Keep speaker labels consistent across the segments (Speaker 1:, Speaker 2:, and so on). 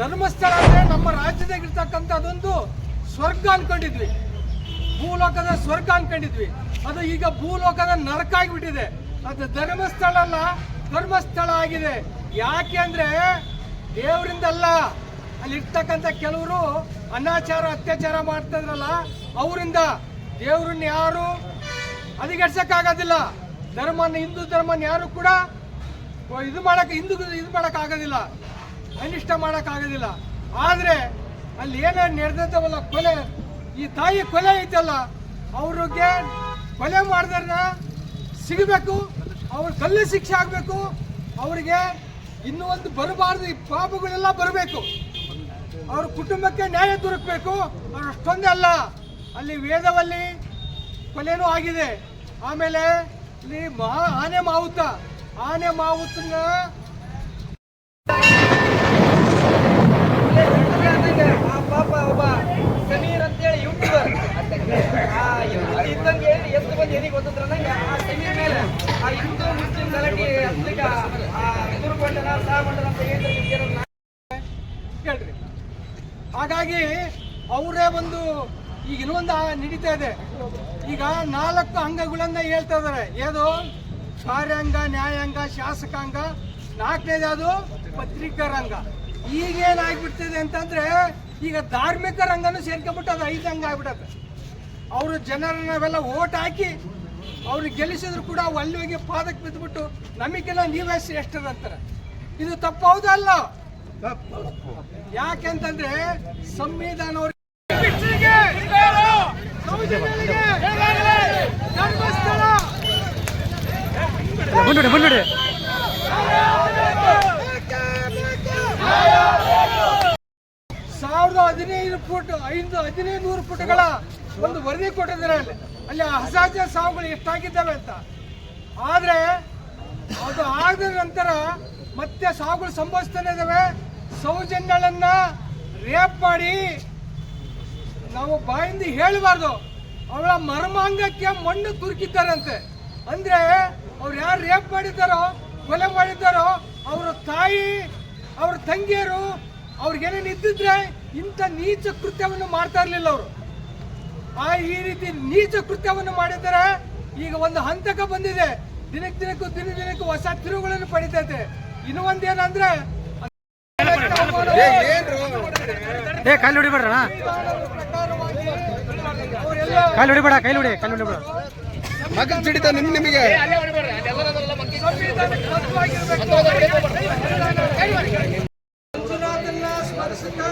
Speaker 1: ಧರ್ಮಸ್ಥಳ ಅಂದ್ರೆ ನಮ್ಮ ರಾಜ್ಯದಾಗಿರ್ತಕ್ಕಂಥ ಅದೊಂದು ಸ್ವರ್ಗ ಅನ್ಕೊಂಡಿದ್ವಿ. ಭೂಲೋಕದ ಸ್ವರ್ಗ ಅನ್ಕೊಂಡಿದ್ವಿ. ಅದು ಈಗ ಭೂಲೋಕದ ನರಕ ಆಗಿಬಿಟ್ಟಿದೆ. ಅದು ಧರ್ಮಸ್ಥಳ ಅಲ್ಲ ಧರ್ಮಸ್ಥಳ ಆಗಿದೆ. ಯಾಕೆ ಅಂದರೆ ದೇವರಿಂದಲ್ಲ. ಅಲ್ಲಿರ್ತಕ್ಕಂಥ ಕೆಲವರು ಅನಾಚಾರ, ಅತ್ಯಾಚಾರ ಮಾಡ್ತಾಯಿದ್ರಲ್ಲ, ಅವರಿಂದ ದೇವ್ರನ್ನ ಯಾರು ಅಧಿಗಡ್ಸಕ್ಕಾಗೋದಿಲ್ಲ ಧರ್ಮನ ಹಿಂದೂ ಧರ್ಮನ ಯಾರು ಕೂಡ ಇದು ಮಾಡೋಕೆ, ಹಿಂದೂ ಇದು ಮಾಡೋಕ್ಕಾಗೋದಿಲ್ಲ ಅನಿಷ್ಟ ಮಾಡೋಕ್ಕಾಗೋದಿಲ್ಲ. ಆದ್ರೆ ಅಲ್ಲಿ ಏನೋ ನಡೆದಂಥವಲ್ಲ ಕೊಲೆ, ಈ ತಾಯಿ ಕೊಲೆ ಐತಲ್ಲ, ಅವ್ರಿಗೆ ಕೊಲೆ ಮಾಡಿದ್ರನ್ನ ಸಿಗಬೇಕು, ಅವ್ರ ಕಲ್ಲು ಶಿಕ್ಷೆ ಆಗಬೇಕು, ಅವರಿಗೆ ಇನ್ನೂ ಒಂದು ಬರಬಾರ್ದು, ಈ ಪಾಪಗಳೆಲ್ಲ ಬರಬೇಕು. ಅವ್ರ ಕುಟುಂಬಕ್ಕೆ ನ್ಯಾಯ ದೊರಕಬೇಕು ಅವ್ರು ಅಷ್ಟೊಂದೇ ಅಲ್ಲ. ಅಲ್ಲಿ ವೇದವಲ್ಲಿ ಕೊಲೆನೂ ಆಗಿದೆ. ಆಮೇಲೆ ಇಲ್ಲಿ ಮಹಾ ಆನೆ ಮಾವುತ, ಆನೆ ಮಾವುತನ
Speaker 2: ಆ ಪಾಪ ಒಬ್ಬ ಸಮೀರ್ ಅಂತೇಳಿ ಯೂಟ್ಯೂಬರ್ ಆ ಯೂಟ್ಯೂಬ್ ಇದ್ದಂಗೆ ಎಷ್ಟು ಮಂದಿ ಎದಿಗೆ ಗೊತ್ತಿದ್ರ ನಂಗೆ ಆ ಸಮೀರ್ ಮೇಲೆ ಆ ಹಿಂದೂ ಮುಸ್ಲಿಂ
Speaker 1: ಕೇಳ್ರಿ ಹಾಗಾಗಿ ಅವರೇ ಒಂದು ಈಗ ಇನ್ನೊಂದು ನಡೀತಾ ಇದೆ. ಈಗ ನಾಲ್ಕು ಅಂಗಗಳನ್ನ ಹೇಳ್ತಾ ಇದಾರೆ. ಏನು ಕಾರ್ಯಾಂಗ, ನ್ಯಾಯಾಂಗ, ಶಾಸಕಾಂಗ. ನಾಲ್ಕನೇದು ಅದು ಪತ್ರಿಕಾ ರಂಗ. ಈಗೇನಾಗ್ಬಿಡ್ತಿದೆ ಅಂತಂದ್ರೆ ಈಗ ಧಾರ್ಮಿಕ ರಂಗನೂ ಸೇರ್ಕೊಂಡ್ಬಿಟ್ಟು ಅದು ಐದು ಅಂಗ ಆಗ್ಬಿಟ್ಟದೆ ಅವರು ಜನರನ್ನ ನಾವೆಲ್ಲ ಓಟ್ ಹಾಕಿ ಅವ್ರಿಗೆ ಗೆಲ್ಲಿಸಿದ್ರು ಕೂಡ ಅಲ್ಲಿ ಹೋಗಿ ಪಾದಕ್ಕೆ ಬಿದ್ದುಬಿಟ್ಟು ನಮಗೆಲ್ಲ ನೀವೇ ಶ್ರೇಷ್ಠರಂತಾರೆ ಇದು ತಪ್ಪು ಹೌದಾ ಅಲ್ಲ ಯಾಕೆಂತಂದ್ರೆ ಸಂವಿಧಾನ ಅವ್ರಿಗೆ ಸಾವಿರದ ಹದಿನೈದು ಫುಟ್, ಐದು ಹದಿನೈದು ನೂರು ಫುಟ್ಗಳ ಒಂದು ವರದಿ ಕೊಟ್ಟಿದ್ದಾರೆ ಅಲ್ಲಿ. ಅಲ್ಲಿ ಅಸಹಜ ಸಾವುಗಳು ಎಷ್ಟಾಗಿದ್ದಾವೆ ಅಂತ. ಆದರೆ ಅದು ಆದ ನಂತರ ಮತ್ತೆ ಸಾವುಗಳು ಸಂಭವಿಸ್ತಾನೆ ಇದ್ದಾವೆ ಸೌಜನ್ಯಗಳನ್ನ ರೇಪ್ ಮಾಡಿ ನಾವು ಬಾಯಿಂದ ಹೇಳಬಾರ್ದು. ಅವಳ ಮರ್ಮಾಂಗಕ್ಕೆ ಮಣ್ಣು ತುರುಕಿದ್ದಾರಂತೆ. ಅಂದ್ರೆ ಅವ್ರು ಯಾರು ರೇಪ್ ಮಾಡಿದ್ದಾರೋ, ಕೊಲೆ ಮಾಡಿದ್ದಾರೋ, ಅವರ ತಾಯಿ, ಅವ್ರ ತಂಗಿಯರು ಅವ್ರಿಗೇನೇನು ಇದ್ದಿದ್ರೆ ಇಂಥ ನೀಚ ಕೃತ್ಯವನ್ನು ಮಾಡ್ತಾ ಇರಲಿಲ್ಲ ಅವರು. ಆ ಈ ರೀತಿ ನೀಚ ಕೃತ್ಯವನ್ನು ಮಾಡಿದರೆ ಈಗ ಒಂದು ಹಂತಕ್ಕೆ ಬಂದಿದೆ. ದಿನಕ್ಕೆ ದಿನಕ್ಕೂ ದಿನ ದಿನಕ್ಕೂ ಹೊಸ ತಿರುವುಗಳನ್ನು ಪಡಿತೈತೆ. ಇನ್ನು ಒಂದೇನಂದ್ರೆ
Speaker 3: ಏ ಕಾಲು
Speaker 1: ಅವರೆಲ್ಲ
Speaker 3: ಕಾಲು ಹೊಡಿಬೇಡ ಕೈಲಿ ಹೊಡಿ ಕಾಲು ಹೊಡಿಬೇಡ.
Speaker 4: ಮಗನ್ ಸಿಡಿತ ನಿಮ್ ನಿಮಗೆ.
Speaker 1: ಮಂಜುನಾಥನ್ನ ಸ್ಮರಿಸುತ್ತಾ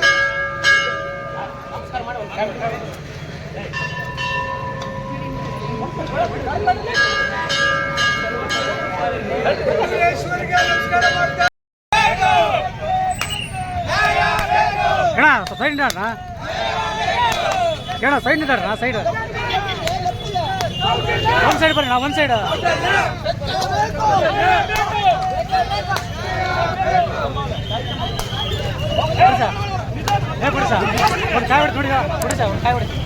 Speaker 3: ஏடா சைடுடாடா ஏடா சைடுடாடா சைடு? ஒன் சைடு பாருங்க ஒன் சைடு ஏ குடிசா ஒரு காய் எடுத்து குடிசா குடிசா ஒரு
Speaker 1: காய் எடுத்து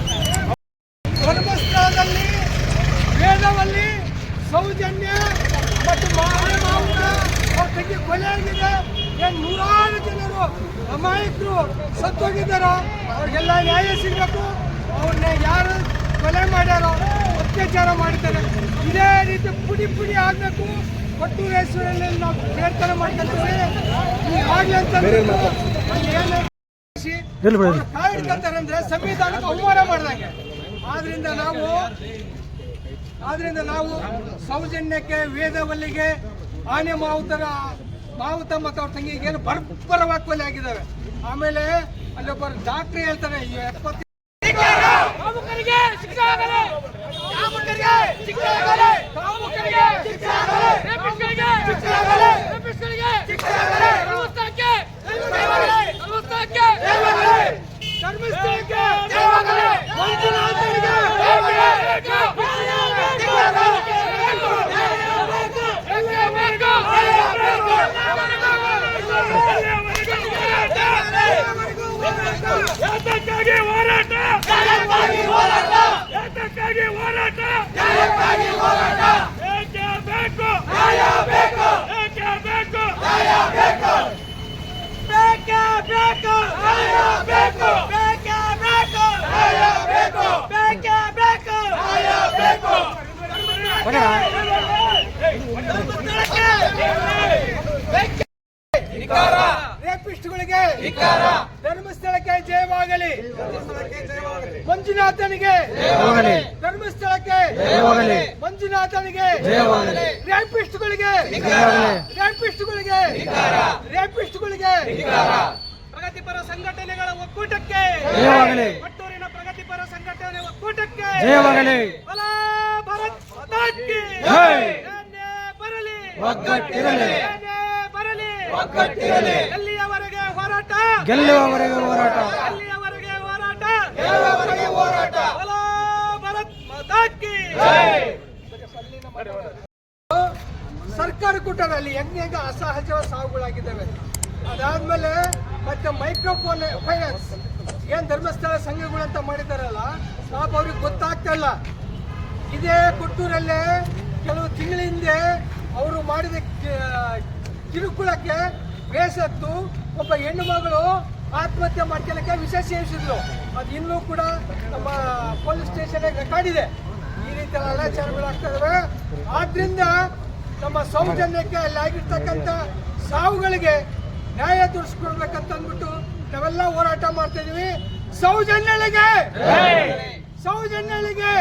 Speaker 1: ಸೌಜನ್ಯ ಮತ್ತು ಮಾವನ ಮಾವುತ ಅವ್ರ ತಂಗಿ ಕೊಲೆ ಆಗಿದೆ. ಏನು ನೂರಾರು ಜನರು ಅಮಾಯಕರು ಸತ್ತೋಗಿದ್ದಾರೋ? ಅವ್ರಿಗೆಲ್ಲ ನ್ಯಾಯ ಸಿಗಬೇಕು. ಅವ್ರನ್ನ ಯಾರು ಕೊಲೆ ಮಾಡ್ಯಾರೋ ಅತ್ಯಾಚಾರ ಮಾಡ್ತಾರೆ. ಇದೇ ರೀತಿ ಪುಡಿ ಪುಡಿ ಆಗಬೇಕು. ಕೊಟ್ಟೂರೇಶ್ವರಲ್ಲಿ ನಾವು ಪ್ರಾರ್ಥನೆ ಮಾಡ್ಕೊಳ್ತೀವಿ ಆಗಲಿ ಅಂತ ಹಿಡ್ಕೊಂತಾರಂದ್ರೆ ಸಂವಿಧಾನಕ್ಕೆ ಅವಮಾನ ಮಾಡ್ದಂಗೆ. ಆದ್ರಿಂದ ನಾವು ಆದ್ರಿಂದ ನಾವು ಸೌಜನ್ಯಕ್ಕೆ, ವೇದವಲ್ಲಿಗೆ, ಆನೆ ಮಾವುತರ ಮಾವುತ ಮತ್ತು ಅವ್ರ ತಂಗಿಗೆ ಏನು ಬರ್ಬರವಾಗಿ ಕೊಲೆ ಆಗಿದ್ದಾವೆ. ಆಮೇಲೆ ಅಲ್ಲೊಬ್ಬರು ಡಾಕ್ಟ್ರಿ ಹೇಳ್ತಾರೆ ಎಪ್ಪತ್ತು
Speaker 5: ಕಾಮುಕರಿಗೆ ಶಿಕ್ಷೆ ಆಗಲಿ ಕಾಮುಕರಿಗೆ ಶಿಕ್ಷೆ ಆಗಲಿ ಕಾಮುಕರಿಗೆ ಶಿಕ್ಷೆ ಆಗಲಿ ರೇಪಿಸ್ಟ್ಗಳಿಗೆ ಶಿಕ್ಷೆ ಆಗಲಿ ರೇಪಿಸ್ಟ್ಗಳಿಗೆ ಶಿಕ್ಷೆ ಆಗಲಿ ಧರ್ಮಸ್ಥಳಕ್ಕೆ ಧರ್ಮಸ್ಥಳಕ್ಕೆ
Speaker 1: ಧರ್ಮಸ್ಥಳಕ್ಕೆ
Speaker 5: ಮಂಜುನಾಥನಿಗೆ ಯಾತಕ್ಕಾಗಿ ಹೋರಾಟ ಯಾತಕ್ಕಾಗಿ ಹೋರಾಟ ಏಕೆ ಬೇಕು ಏಕೆ ಬೇಕು ಬೇಕೇ ಬೇಕು ಬೇಕೇ ಬೇಕು
Speaker 1: ರೇಪಿಸ್ಟ್ಗಳಿಗೆ ಧರ್ಮಸ್ಥಳಕ್ಕೆ ಜಯವಾಗಲಿ ಮಂಜುನಾಥನಿಗೆ. ಧರ್ಮಸ್ಥಳಕ್ಕೆ
Speaker 3: ಜಯವಾಗಲಿ.
Speaker 1: ಮಂಜುನಾಥನಿಗೆ
Speaker 3: ಜಯವಾಗಲಿ.
Speaker 1: ರೇಪಿಸ್ಟ್ಗಳಿಗೆ. ರೇಪಿಸ್ಟ್ಗಳಿಗೆ ರೇಪಿಸ್ಟ್ಗಳಿಗೆ
Speaker 5: ಪ್ರಗತಿಪರ ಸಂಘಟನೆಗಳ ಒಕ್ಕೂಟಕ್ಕೆ
Speaker 3: ಜಯವಾಗಲಿ.
Speaker 5: ಕೊಟ್ಟೂರಿನ ಪ್ರಗತಿಪರ ಸಂಘಟನೆ ಒಕ್ಕೂಟಕ್ಕೆ
Speaker 3: ಜಯವಾಗಲಿ
Speaker 5: ಬಲ ಭಾರತ್ ಮಾತಾ ಕಿ
Speaker 3: ಜೈ.
Speaker 5: ಏನೇ ಬರಲಿ.
Speaker 3: ಒಗ್ಗಟ್ಟಿರಲಿ.
Speaker 5: ಬರಲಿ.
Speaker 1: ಒಗ್ಗಟ್ಟಿರಲಿ.
Speaker 5: ಎಲ್ಲಿಯವರೆಗೆ ಹೋರಾಟ?
Speaker 3: ಗೆಲ್ಲುವವರೆಗೆ ಹೋರಾಟ?
Speaker 5: ಎಲ್ಲಿಯವರೆಗೆ ಹೋರಾಟ?
Speaker 1: ಗೆಲ್ಲುವವರೆಗೆ ಹೋರಾಟ?
Speaker 5: ಬಲ ಭಾರತ್ ಮಾತಾ
Speaker 1: ಸರ್ಕಾರ ಕೂಟದಲ್ಲಿ ಹೆಂಗೆ ಹೆಂಗ ಅಸಹಜ ಸಾವುಗಳಾಗಿದ್ದಾವೆ. ಅದಾದ್ಮೇಲೆ ಮತ್ತೆ ಮೈಕ್ರೋಫೋನ್ ಫೈನಾನ್ಸ್ ಏನ್ ಧರ್ಮಸ್ಥಳ ಸಂಘಗಳು ಅಂತ ಮಾಡಿದಾರಲ್ಲ ಪಾಪ ಅವ್ರಿಗೆ ಗೊತ್ತಾಗ್ತಾ ಇಲ್ಲ. ಇದೇ ಕೊಟ್ಟೂರಲ್ಲೇ ಕೆಲವು ತಿಂಗಳ ಹಿಂದೆ ಅವರು ಮಾಡಿದ ಕಿರುಕುಳಕ್ಕೆ ಬೇಸತ್ತು ಒಬ್ಬ ಹೆಣ್ಣು ಮಗಳು ಆತ್ಮಹತ್ಯೆ ಮಾಡ್ಕೊಳ್ಳಕ್ಕೆ ವಿಷ ಸೇವಿಸಿದ್ರು ಅದು ಇನ್ನೂ ಕೂಡ ನಮ್ಮ ಪೊಲೀಸ್ ಸ್ಟೇಷನ್ ರೆಕಾರ್ಡ್ ಇದೆ. ಈ ರೀತಿ ಅನಾಚಾರಗಳು ಆಗ್ತಾ ಇದಾವೆ. ಆದ್ರಿಂದ ನಮ್ಮ ಸೌಜನ್ಯಕ್ಕೆ ಅಲ್ಲಿ ಆಗಿರ್ತಕ್ಕಂಥ ಸಾವುಗಳಿಗೆ ನ್ಯಾಯ ತೋರಿಸ್ಕೊಡ್ಬೇಕಂತ ಅಂದ್ಬಿಟ್ಟು ನಾವೆಲ್ಲ ಹೋರಾಟ ಮಾಡ್ತಾ ಇದೀವಿ. ಸೌಜನ್ಯಳಿಗೆ! ಸೌಜನ್ಯಳಿಗೆ!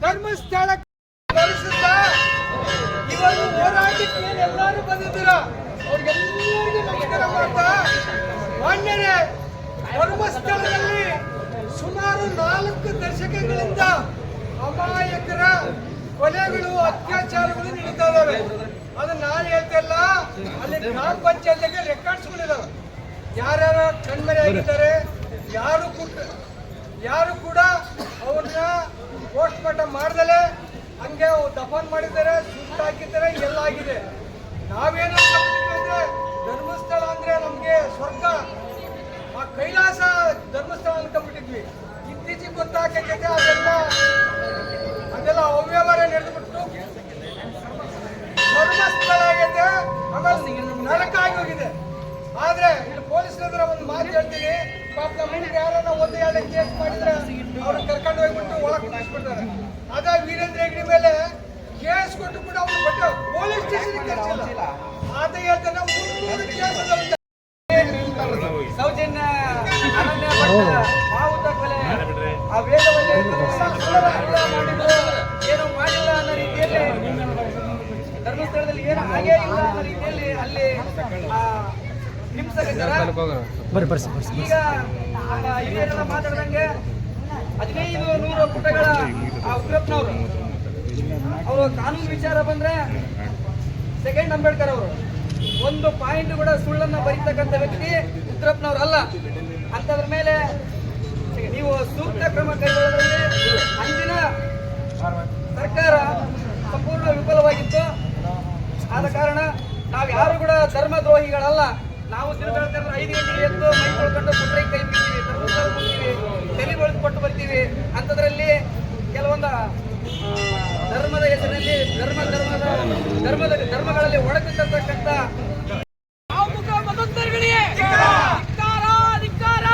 Speaker 1: ಧರ್ಮಸ್ಥಳ ಇವಾಗ ಹೋರಾಟಕ್ಕೆ ಎಲ್ಲರೂ ಬಂದಿದ್ದೀರ? ಅವ್ರಿಗೆಲ್ಲರಿಗೂ ನಮಸ್ಕಾರ ಮಾಡ್ತಾ, ಮಾನ್ಯರೇ, ಧರ್ಮಸ್ಥಳದಲ್ಲಿ ಸುಮಾರು ನಾಲ್ಕು ದಶಕಗಳಿಂದ ಅಮಾಯಕರ ಕೊಲೆಗಳು, ಅತ್ಯಾಚಾರಗಳು ನಡೀತಾ ಇದಾವೆ ಅದು ನಾನು ಹೇಳ್ತಿಲ್ಲ ಅಲ್ಲಿ ಗ್ರಾಮ ಪಂಚಾಯತ್ಗೆ ರೆಕಾರ್ಡ್ಸ್ಗಳಿದಾವೆ. ಯಾರ್ಯಾರ ಕಣ್ಮರೆ ಆಗಿದ್ದಾರೆ ಯಾರು ಕೂಡ ಯಾರು ಕೂಡ ಅವ್ರನ್ನ ಪೋಸ್ಟ್ ಮಾರ್ಟಮ್ ಮಾಡ್ದಲೆ ಹಂಗೆ ದಫನ್ ಮಾಡಿದ್ದಾರೆ, ಸುಟ್ಟು ಹಾಕಿದ್ದಾರೆ, ಎಲ್ಲ ಆಗಿದೆ. ನಾವೇನು ಅಂದ್ರೆ ಧರ್ಮಸ್ಥಳ ಅಂದ್ರೆ ನಮ್ಗೆ ಸ್ವರ್ಗ. ಆ ಕೈಲಾಸ ಧರ್ಮಸ್ಥಳ ಅನ್ಕೊಂಡ್ಬಿಟ್ಟಿದ್ವಿ. ಇತ್ತೀಚೆಗೆ ಗೊತ್ತಾಗಕ್ಕೆ ಅದೆಲ್ಲ ಅದೆಲ್ಲ ಅವ್ಯವಹಾರ ನಡೆದ್ಬಿಟ್ಟು ಧರ್ಮಸ್ಥಳ ಆಗೈತೆ ಆಮೇಲೆ ನರಕ ಆಗಿ ಹೋಗಿದೆ. ಆದ್ರೆ ಇಲ್ಲಿ ಪೊಲೀಸರ ಹತ್ರ ಒಂದು ಮಾತು ಹೇಳ್ತೀನಿ. ಪಾಪ ನಮ್ಮ ಯಾರನ್ನ ಒಂದು ಕೇಸ್ ಮಾಡಿದ್ರೆ ಅವ್ರನ್ನ ಕರ್ಕೊಂಡು ಹೋಗ್ಬಿಟ್ಟು ಒಳಗೆ ಕುಡಿಸ್ಬಿಡ್ತಾರೆ ಅದ ವೀರೇಂದ್ರ ಹೆಗ್ಡಿ ಮೇಲೆ ಕೇಸ್ ಕೊಟ್ಟು ಕೂಡ ಅವ್ರು ಬಟ್ ಪೊಲೀಸ್ ಸ್ಟೇಷನ್ ಕರ್ಸಿಲ್ಲ. ಆತ ಹೇಳ್ತಾನೆ ಕೇಸ್.
Speaker 2: ಸೌಜನ್ಯ ಅನನ್ಯ ಭಟ್ ಮಾವುತ ಕೊಲೆ ಆ ವೇದವಲ್ಲೇ ಮಾಡಿದ್ರು. ಏನು ಮಾಡಿಲ್ಲ ಅನ್ನೋ ರೀತಿಯಲ್ಲಿ ಧರ್ಮಸ್ಥಳದಲ್ಲಿ ಏನು ಹಾಗೇ ಇಲ್ಲ ಅನ್ನೋ ರೀತಿಯಲ್ಲಿ ಅಲ್ಲಿ ಈಗ ಮಾತಾಡ್ದಂಗೆ ಹದಿನೈದು ನೂರು ಪುಟಗಳ ಉಗ್ರಪ್ಪನವರು ಅವರು ಕಾನೂನು ವಿಚಾರ ಬಂದ್ರೆ ಸೆಕೆಂಡ್ ಅಂಬೇಡ್ಕರ್ ಅವರು. ಒಂದು ಪಾಯಿಂಟ್ ಕೂಡ ಸುಳ್ಳನ್ನ ಬರೀತಕ್ಕಂಥ ವ್ಯಕ್ತಿ ಉಗ್ರಪ್ಪನವ್ರು ಅಲ್ಲ. ಅಂತದ್ರ ಮೇಲೆ ನೀವು ಸೂಕ್ತ ಕ್ರಮ ಕೈಗೊಳ್ಳೋದ್ರಲ್ಲಿ ಅಂದಿನ ಸರ್ಕಾರ ಸಂಪೂರ್ಣ ವಿಫಲವಾಗಿತ್ತು. ಆದ ಕಾರಣ ನಾವು ಯಾರು ಕೂಡ ಧರ್ಮದ್ರೋಹಿಗಳಲ್ಲ. ನಾವು ತಿರುಗಾಡ್ತಾರೆ ಐದು ಗಂಟೆಗೆ ಎದ್ದು ಮೈ ತೊಳ್ಕೊಂಡು ಆ, ಧರ್ಮದ ಹೆಸರಿನಲ್ಲಿ ಧರ್ಮ ಧರ್ಮದ ಧರ್ಮದ ಧರ್ಮಗಳಲ್ಲಿ ಒಡಕು ತರ್ತಕ್ಕಂಥ
Speaker 5: ಆಮುಖ ಮತಂತರಗಳಿಗೆ ಧಿಕ್ಕಾರ! ಧಿಕ್ಕಾರ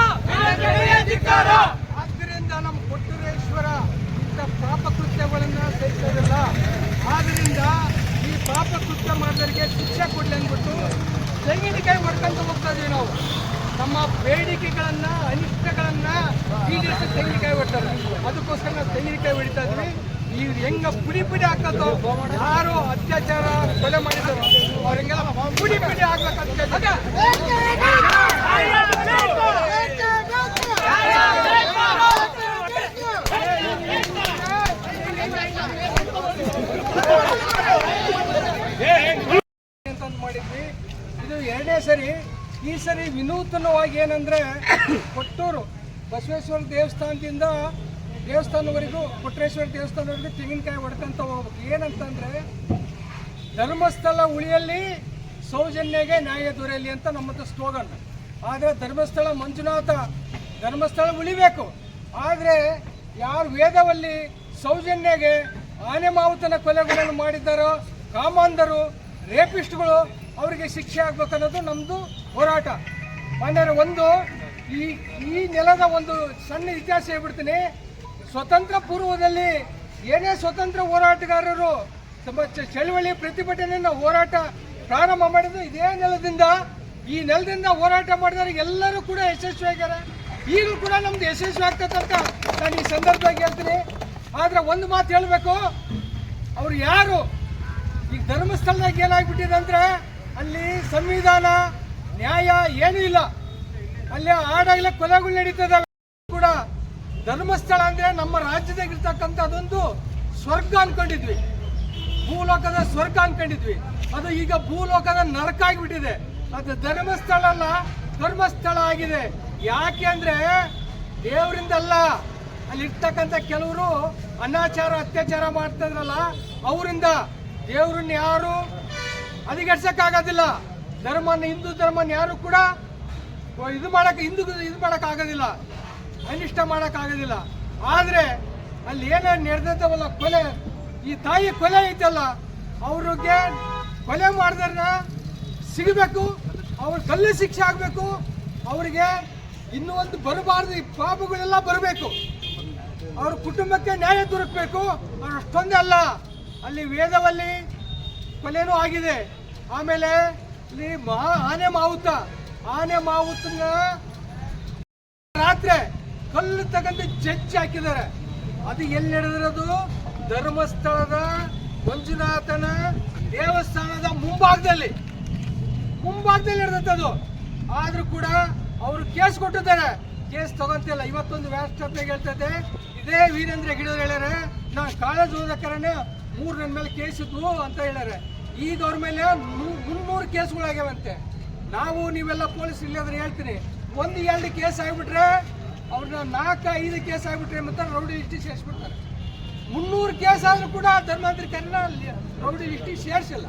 Speaker 5: ಧಿಕ್ಕಾರ!
Speaker 1: ಆದ್ದರಿಂದ ನಮ್ಮ ಕೊಟ್ಟೂರೇಶ್ವರ ಇಂಥ ಪಾಪ ಕೃತ್ಯಗಳನ್ನು ಸಹಿಸೋದಿಲ್ಲ. ಆದ್ದರಿಂದ ಈ ಪಾಪಕೃತ್ಯ ಮಾಡಿದವರಿಗೆ ಶಿಕ್ಷೆ ಕೊಡಲಿ ಅಂದ್ಬಿಟ್ಟು ತೆಂಗಿನಕಾಯಿ ಹೊಡ್ಕೊಂತ ಹೋಗ್ತಾ ಇದೀವಿ ನಾವು. ನಮ್ಮ ಬೇಡಿಕೆಗಳನ್ನ ಅನಿಷ್ಟಗಳನ್ನ ಈಡೇರಿಸಿ ತೆಂಗಿನಕಾಯಿ ಹೊಡ್ತಾರೆ ಅದಕ್ಕೋಸ್ಕರ ನಾವು ತೆಂಗಿನಕಾಯಿ ಹೊಡಿತಾ ಇದ್ವಿ ಇವ್ರು ಹೆಂಗ ಪುಡಿ ಪುಡಿ ಹಾಕೋದು ಯಾರು ಅತ್ಯಾಚಾರ ಕೊಲೆ ಮಾಡಿದ್ರು ಅವ್ರಿಗೆಲ್ಲ ಪುಡಿ ಪುಡಿ ಹಾಕ್ಬೇಕಂತ ಮಾಡಿದ್ವಿ ಇದು ಎರಡನೇ ಸರಿ ಈ ಸರಿ ವಿನೂತನವಾಗಿ ಏನಂದ್ರೆ ಕೊಟ್ಟೂರು ಬಸವೇಶ್ವರ ದೇವಸ್ಥಾನದಿಂದ ದೇವಸ್ಥಾನವರೆಗೂ, ಕೊಟ್ರೇಶ್ವರ ದೇವಸ್ಥಾನವರೆಗೂ ತೆಂಗಿನಕಾಯಿ ಹೊಡ್ಕೊಂತ ಹೋಗ್ಬೇಕು. ಏನಂತಂದರೆ ಧರ್ಮಸ್ಥಳ ಉಳಿಯಲ್ಲಿ ಸೌಜನ್ಯಗೆ ನ್ಯಾಯ ದೊರೆಯಲಿ ಅಂತ ನಮ್ಮದು ಸ್ಲೋಗನ್ ಆದರೆ ಧರ್ಮಸ್ಥಳ ಮಂಜುನಾಥ ಧರ್ಮಸ್ಥಳ ಉಳಿಬೇಕು. ಆದರೆ ಯಾರು ವೇದವಲ್ಲಿ ಸೌಜನ್ಯಗೆ ಆನೆ ಮಾವುತನ ಕೊಲೆಗಳನ್ನು ಮಾಡಿದ್ದಾರೋ, ಕಾಮಾಂಧರು, ರೇಪಿಸ್ಟ್ಗಳು ಅವರಿಗೆ ಶಿಕ್ಷೆ ಆಗ್ಬೇಕನ್ನೋದು ನಮ್ಮದು ಹೋರಾಟ. ಮಾನ್ಯರ, ಒಂದು, ಈ ಈ ನೆಲದ ಒಂದು ಸಣ್ಣ ಇತಿಹಾಸ ಹೇಳ್ಬಿಡ್ತೀನಿ. ಸ್ವತಂತ್ರ ಪೂರ್ವದಲ್ಲಿ ಏನೇ ಸ್ವತಂತ್ರ ಹೋರಾಟಗಾರರು ತಮ್ಮ ಚಳುವಳಿ ಪ್ರತಿಭಟನೆಯನ್ನ ಹೋರಾಟ ಪ್ರಾರಂಭ ಮಾಡಿದ್ರು. ಇದೇ ನೆಲದಿಂದ, ಈ ನೆಲದಿಂದ ಹೋರಾಟ ಮಾಡಿದರೆ ಎಲ್ಲರೂ ಕೂಡ ಯಶಸ್ವಿ ಯಶಸ್ವಿಯಾಗ್ಯಾರ. ಈಗಲೂ ಕೂಡ ನಮ್ದು ಯಶಸ್ವಿ ಆಗ್ತದೆ ಅಂತ ನಾನು ಈ ಸಂದರ್ಭವಾಗಿ ಹೇಳ್ತೀನಿ. ಆದ್ರೆ ಒಂದು ಮಾತು ಹೇಳಬೇಕು. ಅವರು ಯಾರು? ಈಗ ಧರ್ಮಸ್ಥಳದಾಗ ಏನಾಗ್ಬಿಟ್ಟಿದೆ ಅಂದ್ರೆ ಅಲ್ಲಿ ಸಂವಿಧಾನ ನ್ಯಾಯ ಏನೂ ಇಲ್ಲ. ಅಲ್ಲಿ ಆಡಾಗಲೇ ಕೊಲೆಗಳು ನಡೀತದೆ ಕೂಡ. ಧರ್ಮಸ್ಥಳ ಅಂದ್ರೆ ನಮ್ಮ ರಾಜ್ಯದಾಗ ಇರ್ತಕ್ಕಂಥದ್ದೊಂದು ಸ್ವರ್ಗ ಅನ್ಕೊಂಡಿದ್ವಿ. ಭೂಲೋಕದ ಸ್ವರ್ಗ ಅನ್ಕೊಂಡಿದ್ವಿ. ಅದು ಈಗ ಭೂಲೋಕದ ನರಕ ಆಗಿಬಿಟ್ಟಿದೆ. ಅದು ಧರ್ಮಸ್ಥಳ ಅಲ್ಲ ಧರ್ಮಸ್ಥಳ ಆಗಿದೆ. ಯಾಕೆ ಅಂದ್ರೆ ದೇವರಿಂದಲ್ಲ. ಅಲ್ಲಿ ಇರ್ತಕ್ಕಂಥ ಕೆಲವರು ಅನಾಚಾರ, ಅತ್ಯಾಚಾರ ಮಾಡ್ತಿದ್ರಲ್ಲ ಅವರಿಂದ ದೇವ್ರನ್ನ ಯಾರು ಅಧಿಗರ್ಸಕ್ಕಾಗೋದಿಲ್ಲ. ಧರ್ಮನ, ಹಿಂದೂ ಧರ್ಮನ ಯಾರು ಕೂಡ ಇದು ಮಾಡಕ್ಕೆ ಹಿಂದೂ ಇದು ಮಾಡಕ್ ಆಗೋದಿಲ್ಲ ಅನಿಷ್ಟ ಮಾಡಕ್ ಆಗೋದಿಲ್ಲ ಆದ್ರೆ ಅಲ್ಲಿ ಏನೇನು ನಡೆದವಲ್ಲ ಕೊಲೆ, ಈ ತಾಯಿ ಕೊಲೆ ಐತಲ್ಲ, ಅವ್ರಿಗೆ ಕೊಲೆ ಮಾಡಿದ್ರನ್ನ ಸಿಗಬೇಕು, ಅವ್ರ ಕಲ್ಲು ಶಿಕ್ಷೆ ಆಗಬೇಕು, ಅವರಿಗೆ ಇನ್ನೂ ಒಂದು ಬರಬಾರ್ದು, ಈ ಪಾಪಗಳೆಲ್ಲ ಬರಬೇಕು. ಅವ್ರ ಕುಟುಂಬಕ್ಕೆ ನ್ಯಾಯ ದೊರಕಬೇಕು, ಅವ್ರು ಅಷ್ಟೊಂದೇ ಅಲ್ಲ. ಅಲ್ಲಿ ವೇದವಲ್ಲಿ ಕೊಲೆನೂ ಆಗಿದೆ. ಆಮೇಲೆ ಮಾ ಆನೆ ಮಾವುತ. ಆನೆ ಮಾವುತನ ರಾತ್ರಿ ಕಲ್ಲು ತಗೊಂಡು ಜಜ್ಜಿ ಹಾಕಿದ್ದಾರೆ. ಅದು ಎಲ್ಲಿ ನಡೆದಿರೋದು? ಧರ್ಮಸ್ಥಳದ ಮಂಜುನಾಥನ ದೇವಸ್ಥಾನದ ಮುಂಭಾಗದಲ್ಲಿ. ಮುಂಭಾಗದಲ್ಲಿ ಅದು. ಆದ್ರೂ ಕೂಡ ಅವರು ಕೇಸ್ ಕೊಟ್ಟಿದ್ದಾರೆ. ಕೇಸ್ ತಗೊಂತಿಲ್ಲ. ಇವತ್ತೊಂದು ವ್ಯಾಸ್ಟಪ್ನಾಗ ಹೇಳ್ತದೆ ಇದೇ ವೀರೇಂದ್ರ ಗಿಡ ಹೇಳ್ಯಾರೆ, ನಾನು ಕಾಲೇಜ್ ಓದಕ್ಕರನೆ ಮೂರು ನನ್ನ ಮೇಲೆ ಕೇಸ್ ಇದ್ವು ಅಂತ ಹೇಳ್ಯಾರೆ. ಈಗ ಅವ್ರ ಮೇಲೆ ಮುನ್ನೂರು ಕೇಸ್ಗಳಾಗ್ಯಾವಂತೆ. ನಾವು ನೀವೆಲ್ಲ ಪೊಲೀಸ್ ಇಲ್ಲದ್ರೆ ಹೇಳ್ತೀನಿ. ಒಂದು ಎರಡು ಕೇಸ್ ಆಗ್ಬಿಟ್ರೆ ಅವ್ರನ್ನ ನಾಲ್ಕು, ಐದು ಕೇಸ್ ಆಗ್ಬಿಟ್ರೆ ಮತ್ತೆ ರೌಡಿ ಲಿಸ್ಟಿಗೆ ಸೇರಿಸ್ಬಿಡ್ತಾರೆ ಮುನ್ನೂರು ಕೇಸ್ ಆದ್ರೂ ಕೂಡ ಅಲ್ಲಿ ರೌಡಿ ಲಿಸ್ಟಿಗೆ ಸೇರಿಸಿಲ್ಲ.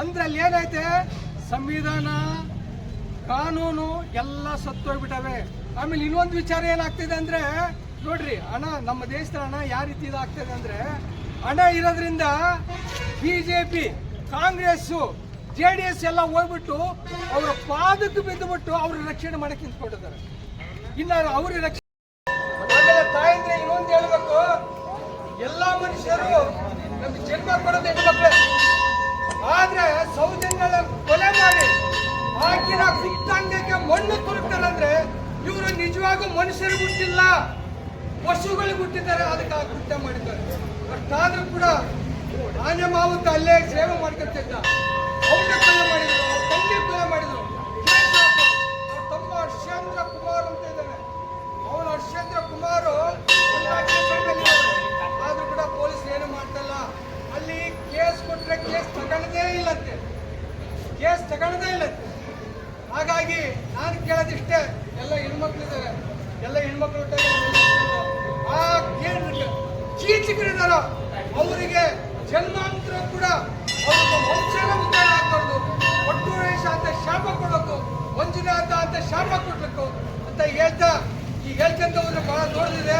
Speaker 1: ಅಂದ್ರೆ ಅಲ್ಲಿ ಏನೈತೆ ಸಂವಿಧಾನ, ಕಾನೂನು ಎಲ್ಲ ಸತ್ತೋಗ್ಬಿಟ್ಟವೆ. ಆಮೇಲೆ ಇನ್ನೊಂದು ವಿಚಾರ ಏನಾಗ್ತಿದೆ ಅಂದ್ರೆ, ನೋಡ್ರಿ ಹಣ ನಮ್ಮ ದೇಶದ ಹಣ ಯಾವ ರೀತಿ ಇದಾಗ್ತದೆ ಅಂದ್ರೆ ಹಣ ಇರೋದ್ರಿಂದ BJP Congress, J D S ಎಲ್ಲ ಹೋಗ್ಬಿಟ್ಟು ಅವರ ಪಾದಕ್ಕೆ ಬಿದ್ದುಬಿಟ್ಟು ಅವ್ರ ರಕ್ಷಣೆ ಮಾಡಕ್ಕೆ ನಿಂತ್ಕೊಂಡಿದ್ದಾರೆ. ಇನ್ನು ಅವ್ರ ರಕ್ಷಣೆ ಆಮೇಲೆ ತಾಯಿಂದ್ರೆ ಇನ್ನೊಂದು ಹೇಳ್ಬೇಕು. ಎಲ್ಲಾ ಮನುಷ್ಯರು ನಮ್ಗೆ ಜನ್ಮ ಕೊಡೋದು ಹೆಣ್ಮಕ್ಳೆ ಆದ್ರೆ ಸೌಜನ್ಯಗಳ ಕೊಲೆ ಮಾಡಿ ಆಕಿನ ಸಿಕ್ತಾಂಗಕ್ಕೆ ಮಣ್ಣು ತುರುಕ್ತಾರಂದ್ರೆ ಇವರು ನಿಜವಾಗೂ ಮನುಷ್ಯರು ಗುಟ್ಟಿಲ್ಲ ಪಶುಗಳು ಗುಟ್ಟಿದ್ದಾರೆ ಅದಕ್ಕೆ ಆ ಕೃತ್ಯ ಮಾಡಿದ್ದಾರೆ. ಅಷ್ಟಾದ್ರೂ ಕೂಡ ಆನೆ ಮಾವುತ ಅಲ್ಲೇ ಸೇವೆ ಮಾಡ್ಕೊತಿದ್ದ ಅವನ್ನ ಕೊಲೆ ಮಾಡಿದ್ರು ತಂದೆ ಕೊಲೆ ಮಾಡಿದ್ರು. ಅಂತ ಶಾಪ ಕೊಡ್ಬೇಕು ಅಂತ ಹೇಳ್ತಾ ಈ ಹೇಳ್ಕೊಂತ ಹೋದ್ರೆ ಬಹಳ ದೊಡ್ಡದಿದೆ